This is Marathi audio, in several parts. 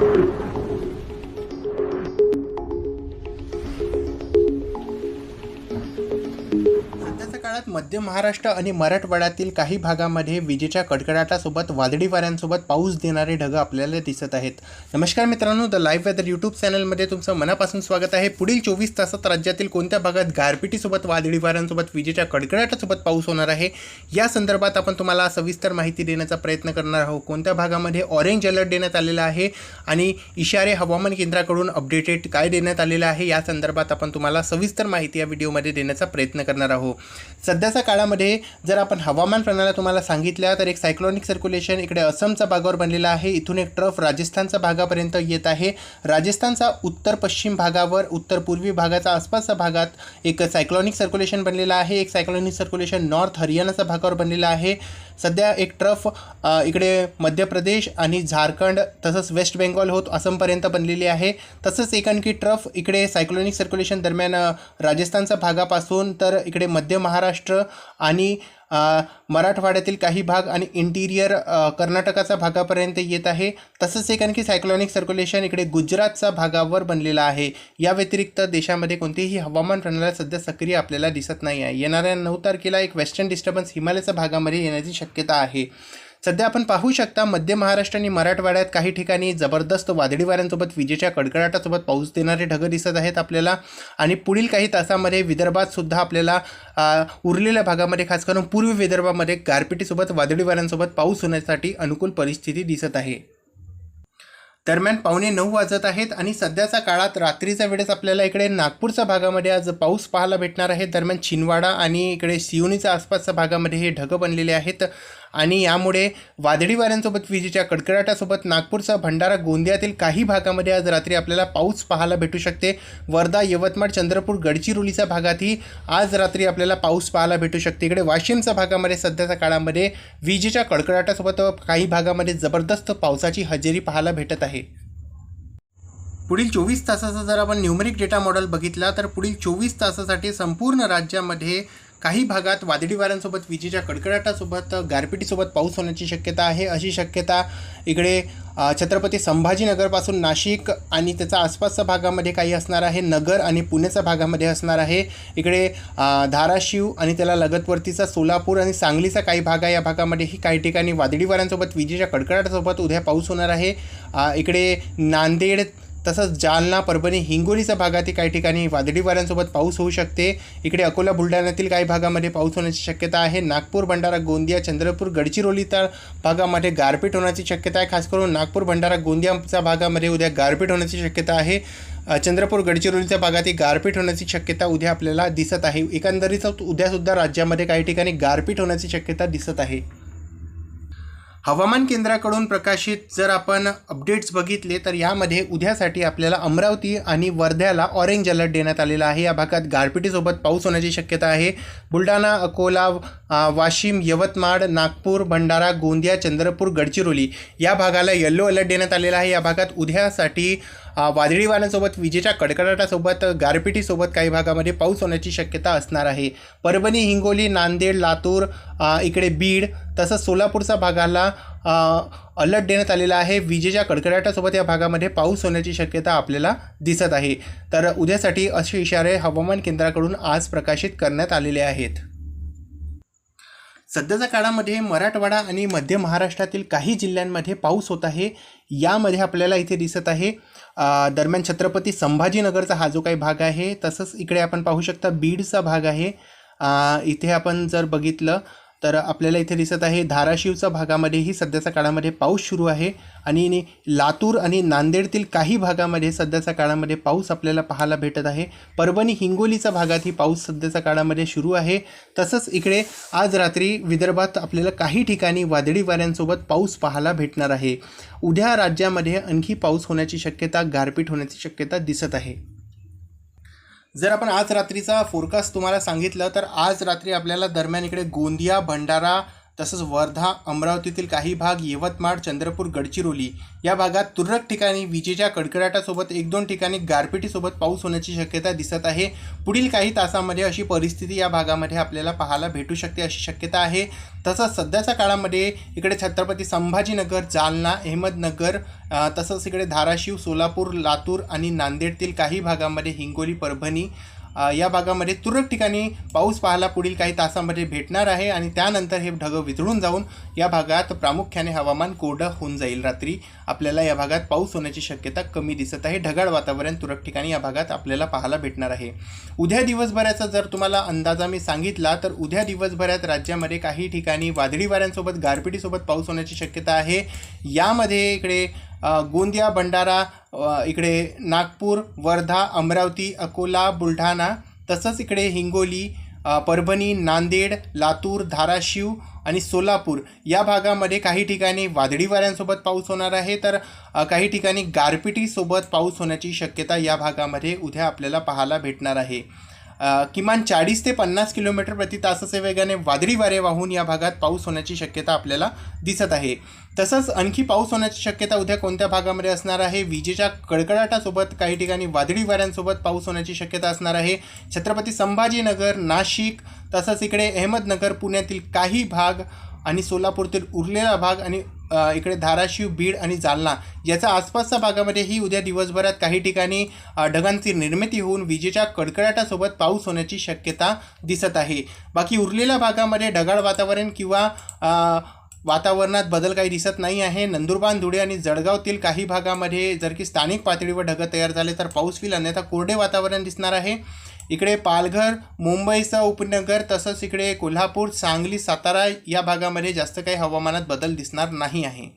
सध्याच्या काळात मध्य महाराष्ट्र आणि मराठवाड्यातील काही भागामध्ये विजेच्या कडकडाटासोबत वादळी वाऱ्यांसोबत पाऊस देणारे ढग आपल्याला दिसत आहेत. नमस्कार मित्रांनो द लाईव्ह वेदर यूट्यूब चॅनलमध्ये तुमचं मनापासून स्वागत आहे. पुढील चोवीस तासात राज्यातील कोणत्या भागात गारपिटीसोबत वादळी वाऱ्यांसोबत विजेच्या कडकडाटासोबत पाऊस होणार आहे? या संदर्भात आपण तुम्हाला सविस्तर माहिती देण्याचा प्रयत्न करणार आहोत. कोणत्या भागामध्ये ऑरेंज अलर्ट देण्यात आलेला आहे आणि इशारे हवामान केंद्राकडून अपडेटेड काय देण्यात आलेलं आहे? या संदर्भात आपण तुम्हाला सविस्तर माहिती या व्हिडिओमध्ये देण्याचा प्रयत्न करणार आहोत. सध्याच्या काळामध्ये जर आपण हवामान प्रणाला तुम्हाला सांगितल्या तर एक सायक्लॉनिक सर्क्युलेशन इकडे असमच्या भागावर बनलेला आहे. इथून एक ट्रफ राजस्थानच्या भागापर्यंत येत आहे. राजस्थानचा उत्तर पश्चिम भागावर उत्तर पूर्वी भागाचा आसपासच्या भागात एक सायक्लॉनिक सर्क्युलेशन बनलेलं आहे. एक सायक्लॉनिक सर्क्युलेशन नॉर्थ हरियाणाच्या भागावर बनलेलं आहे. सध्या एक ट्रफ इकडे मध्य प्रदेश आणि झारखंड तसंच वेस्ट बेंगॉल होत असमपर्यंत बनलेली आहे. तसंच एक आणखी ट्रफ इकडे सायक्लोनिक सर्क्युलेशन दरम्यान राजस्थानचा राजस्थानच्या भागापासून तर इकडे मध्य महाराष्ट्र आणि मराठवाड्यातील काही भाग आणि इंटिरियर कर्नाटकाचा कर्नाटकाच्या भागापर्यंत येत आहे. तसंच एक आणखी सायक्लॉनिक सर्क्युलेशन इकडे गुजरातच्या भागावर बनलेला आहे. या व्यतिरिक्त देशामध्ये कोणतीही हवामान प्रणाली सध्या सक्रिय आपल्याला दिसत नाही आहे. येणाऱ्या नऊ तारखेला एक वेस्टर्न डिस्टर्बन्स हिमालयाच्या भागामध्ये येण्याची शक्यता आहे. सध्या आपण पाहू शकता मध्य महाराष्ट्र आणि मराठवाड्यात काही ठिकाणी जबरदस्त वादळी वाऱ्यांसोबत विजेच्या कडकडाटासोबत पाऊस देणारे ढग दिसत आहेत आपल्याला. आणि पुढील काही तासामध्ये विदर्भात सुद्धा आपल्याला उरलेल्या भागामध्ये खास करून पूर्व विदर्भामध्ये गारपिटीसोबत वादळी वाऱ्यांसोबत पाऊस होण्यासाठी अनुकूल परिस्थिती दिसत आहे. दरम्यान पावणे नऊ वाजत आहेत आणि सध्याच्या काळात रात्रीच्या वेळेस आपल्याला इकडे नागपूरच्या भागामध्ये आज पाऊस पाहायला भेटणार आहे. दरम्यान छिनवाडा आणि इकडे सिवनीच्या आसपासच्या भागामध्ये हे ढगं बनलेले आहेत. आणि यामुळे वादळी वाऱ्यांसोबत विजेच्या कडकडाटासोबत नागपूरचा भंडारा गोंदियातील काही भागामध्ये आज रात्री आपल्याला पाऊस पाहायला भेटू शकते. वर्धा यवतमाळ चंद्रपूर गडचिरोलीच्या भागातही आज रात्री आपल्याला पाऊस पाहायला भेटू शकते. इकडे वाशिमच्या भागामध्ये सध्याच्या काळामध्ये विजेच्या कडकडाटासोबत काही भागामध्ये जबरदस्त पावसाची हजेरी पाहायला भेटत आहे. पुढील चोवीस तासाचा जर आपण न्यूमरिक डेटा मॉडेल बघितला तर पुढील चोवीस तासासाठी संपूर्ण राज्यामध्ये काही भागात वादळी वाऱ्यांसोबत विजेच्या कडकडाटासोबत गारपिटीसोबत पाऊस होण्याची शक्यता आहे. अशी शक्यता इकडे छत्रपती संभाजीनगरपासून नाशिक आणि त्याचा आसपासच्या भागामध्ये काही असणार आहे. नगर आणि पुण्याच्या भागामध्ये असणार आहे. इकडे धाराशिव आणि त्याला लगतवरतीचा सोलापूर आणि सांगलीचा काही भाग आहे. या भागामध्येही काही ठिकाणी वादळी वाऱ्यांसोबत विजेच्या कडकडाटासोबत उद्या पाऊस होणार आहे. इकडे नांदेड तसंच जालना परभणी हिंगोलीच्या भागातील काही ठिकाणी वादळी वाऱ्यांसोबत पाऊस होऊ शकते. इकडे अकोला बुलढाण्यातील काही भागामध्ये पाऊस होण्याची शक्यता आहे. नागपूर भंडारा गोंदिया चंद्रपूर गडचिरोलीच्या भागामध्ये गारपीट होण्याची शक्यता आहे. खास करून नागपूर भंडारा गोंदियाच्या भागामध्ये उद्या गारपीट होण्याची शक्यता आहे. चंद्रपूर गडचिरोलीच्या भागातील गारपीट होण्याची शक्यता उद्या आपल्याला दिसत आहे. एकंदरीत उद्यासुद्धा राज्यामध्ये काही ठिकाणी गारपीट होण्याची शक्यता दिसत आहे. हवामान केंद्राकडून प्रकाशित जर आपण अपडेट्स बघितले तर यामध्ये उद्यासाठी आपल्याला अमरावती आणि वर्ध्याला ऑरेंज अलर्ट देण्यात आलेला आहे. या भागात गारपिटीसोबत पाऊस होण्याची शक्यता आहे. बुलढाणा अकोला वाशिम यवतमाळ नागपूर भंडारा गोंदिया चंद्रपूर गडचिरोली या भागाला येल्लो अलर्ट देण्यात आलेला आहे. या भागात उद्यासाठी वादळी वाऱ्यांसोबत विजेच्या कडकडाटासोबत गारपिटीसोबत काही भागामध्ये पाऊस होण्याची शक्यता असणार आहे. परभणी हिंगोली नांदेड लातूर इकडे बीड तसंच सोलापूरच्या भागाला अलर्ट देण्यात आलेला आहे. विजेच्या कडकडाटासोबत या भागामध्ये पाऊस होण्याची शक्यता आपल्याला दिसत आहे. तर उद्यासाठी असे इशारे हवामान केंद्राकडून आज प्रकाशित करण्यात आलेले आहेत. सध्याच्या काळामध्ये मराठवाडा आणि मध्य महाराष्ट्रातील काही जिल्ह्यांमध्ये पाऊस होत आहे. यामध्ये आपल्याला इथे दिसत आहे दरम्यान छत्रपती संभाजीनगरचा हा जो काही भाग आहे तसंच इकडे आपण पाहू शकता बीडचा भाग आहे. इथे आपण जर बघितलं तर आपल्याला इथे दिसत आहे धाराशिवच्या भागामध्येही सध्याच्या काळामध्ये पाऊस सुरू आहे. आणि लातूर आणि नांदेडतील काही भागामध्ये सध्याच्या काळामध्ये पाऊस आपल्याला पाहायला भेटत आहे. परभणी हिंगोलीच्या भागातही पाऊस सध्याच्या काळामध्ये सुरू आहे. तसंच इकडे आज रात्री विदर्भात आपल्याला काही ठिकाणी वादळी वाऱ्यांसोबत पाऊस पाहायला भेटणार आहे. उद्या राज्यामध्ये आणखी पाऊस होण्याची शक्यता गारपीट होण्याची शक्यता दिसत आहे. जर आपण आज रात्रीचा फोरकास्ट तुम्हाला सांगितलं तर आज रात्री आपल्याला दरम्यान इकडे गोंदिया भंडारा तसंच वर्धा अमरावतीतील काही भाग यवतमाळ चंद्रपूर गडचिरोली या भागात तुरळक ठिकाणी विजेच्या कडकडाटासोबत एक दोन ठिकाणी गारपिटीसोबत पाऊस होण्याची शक्यता दिसत आहे. पुढील काही तासामध्ये अशी परिस्थिती या भागामध्ये आपल्याला पाहायला भेटू शकते अशी शक्यता आहे. तसंच सध्याच्या काळामध्ये इकडे छत्रपती संभाजीनगर जालना अहमदनगर तसंच इकडे धाराशिव सोलापूर लातूर आणि नांदेडतील काही भागामध्ये हिंगोली परभणी या भागामध्ये तुरळक ठिकाणी पाऊस पाहायला पुढील काही तासामध्ये भेटणार आहे आणि त्यानंतर हे ढगं वितळून जाऊन या भागात प्रामुख्याने हवामान कोरडं होऊन जाईल. रात्री आपल्याला या भागात पाऊस होण्याची शक्यता कमी दिसत आहे. ढगाळ वातावरण तुरळक ठिकाणी या भागात आपल्याला पाहायला भेटणार आहे. उद्या दिवसभराचा जर तुम्हाला अंदाजा मी सांगितला तर उद्या दिवसभरात राज्यामध्ये काही ठिकाणी वादळी वाऱ्यांसोबत गारपिटीसोबत पाऊस होण्याची शक्यता आहे. यामध्ये इकडे गोंदिया भंडारा इकडे नागपूर वर्धा अमरावती अकोला बुलढाणा तसंच इकडे हिंगोली परभणी नांदेड लातूर धाराशिव आणि सोलापूर या भागामध्ये काही ठिकाणी वादळी वाऱ्यांसोबत पाऊस होणार आहे. तर काही ठिकाणी गारपिटीसोबत पाऊस होण्याची शक्यता या भागामध्ये उद्या आपल्याला पाहायला भेटणार आहे. किमान चाळीस ते पन्नास किलोमीटर प्रति तासाचे वेगाने वादळी वारे वाहून या भागात पाऊस होण्याची शक्यता आपल्याला दिसत आहे. तसंच आणखी पाऊस होण्याची शक्यता उद्या कोणत्या भागामध्ये असणार आहे? विजेच्या कडकडाटासोबत काही ठिकाणी वादळी वाऱ्यांसोबत पाऊस होण्याची शक्यता असणार आहे. छत्रपती संभाजीनगर नाशिक तसंच इकडे अहमदनगर पुण्यातील काही भाग आणि सोलापूरतील उरलेला भाग आणि इकडे धाराशिव बीड आणि जालना याच्या आसपासच्या भागामध्येही उद्या दिवसभरात काही ठिकाणी ढगांची निर्मिती होऊन विजेच्या कडकडाटासोबत पाऊस होण्याची शक्यता दिसत आहे. बाकी उरलेल्या भागामध्ये ढगाळ वातावरण किंवा वातावरणात बदल काही दिसत नाही आहे. नंदुरबार धुळे आणि जळगावतील काही भागामध्ये जर की स्थानिक पातळीवर ढगं तयार झाले तर पाऊस होईल. अन्यथा कोरडे वातावरण दिसणार आहे. इकडे पालघर मुंबईचा उपनगर तसंच इकडे कोल्हापूर सांगली सातारा या भागामध्ये जास्त काही हवामानात बदल दिसणार नाही आहे.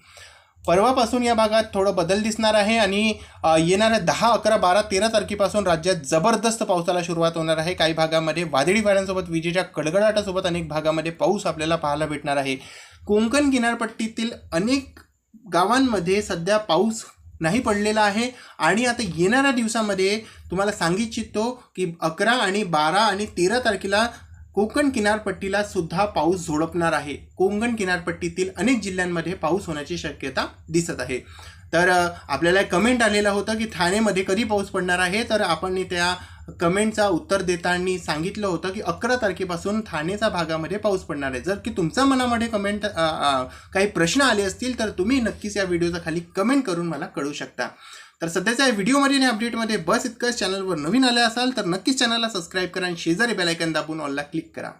परवापासून या भागात थोडं बदल दिसणार आहे आणि येणाऱ्या दहा अकरा बारा तेरा तारखेपासून राज्यात जबरदस्त पावसाला सुरुवात होणार आहे. काही भागामध्ये वादळी वाऱ्यांसोबत विजेच्या कडकडाटासोबत अनेक भागामध्ये पाऊस आपल्याला पाहायला भेटणार आहे. कोकण किनारपट्टीतील अनेक गावांमध्ये सध्या पाऊस नाही पडलेला आहे. आणि आता येणाऱ्या दिवसामध्ये तुम्हाला सांगितो की अकरा आणि बारा आणि तेरा तारखेला कोकण किनारपट्टीला सुद्धा पाऊस झोडपणार आहे. कोकण किनारपट्टीतील अनेक जिल्ह्यांमध्ये पाऊस होण्याची शक्यता दिसत आहे. तर आपल्याला एक कमेंट आलेलं होतं की ठाणेमध्ये कधी पाऊस पडणार आहे? तर आपण त्या कमेंटचा उत्तर देताना सांगितलं होतं की अकरा तारखेपासून ठाणेच्या भागामध्ये पाऊस पडणार आहे. जर की तुमच्या मनामध्ये कमेंट काही प्रश्न आले असतील तर तुम्ही नक्कीच या व्हिडिओचा खाली कमेंट करून मला कळू शकता. तर सध्याच्या या व्हिडिओमध्ये आणि अपडेटमध्ये बस इतकंच. चॅनलवर नवीन आले असाल तर नक्कीच चॅनलला सबस्क्राईब करा आणि शेजारी बेलायकन दाबून ऑलला क्लिक करा.